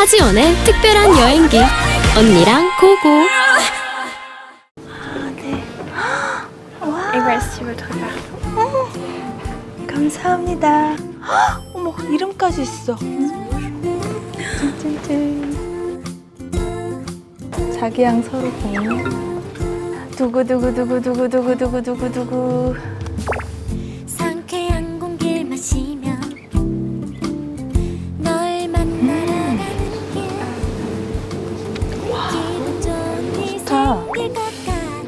하지원의 특별한 여행기 언니랑 고고 voici votre carte. 감사합니다. 헉, 어머 이름까지 있어. 자기양 서로 공유. 두구 두구 두구 두구 두구 두구 두구 두구. 좋다.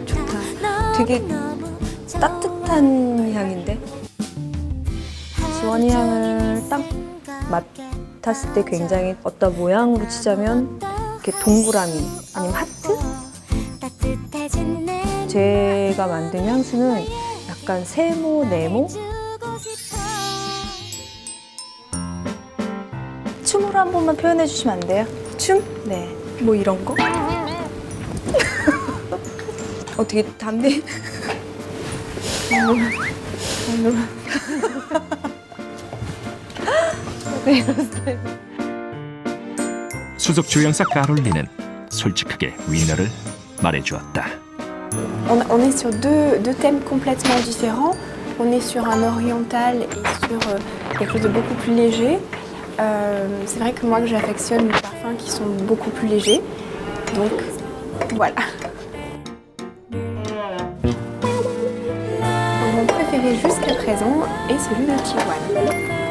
좋다. 되게 따뜻한 향인데. 지원이 향을 딱 맡았을 때 굉장히 어떤 모양으로 치자면 이렇게 동그라미 아니면 하트? 제가 만든 향수는 약간 세모 네모 춤으로 한 번만 표현해 주시면 안 돼요? 춤? 네. 뭐 이런 거? 어떻게 담배? 수석 조향사 카롤린은 솔직하게 위너를 말해주었다. On, on est sur deux, deux thèmes complètement différents. On est sur un oriental et sur euh, quelque chose de beaucoup plus léger. Euh, c'est vrai que moi j'affectionne les parfums qui sont beaucoup plus légers. Donc voilà. Jusqu'à présent est celui de Chihuahua.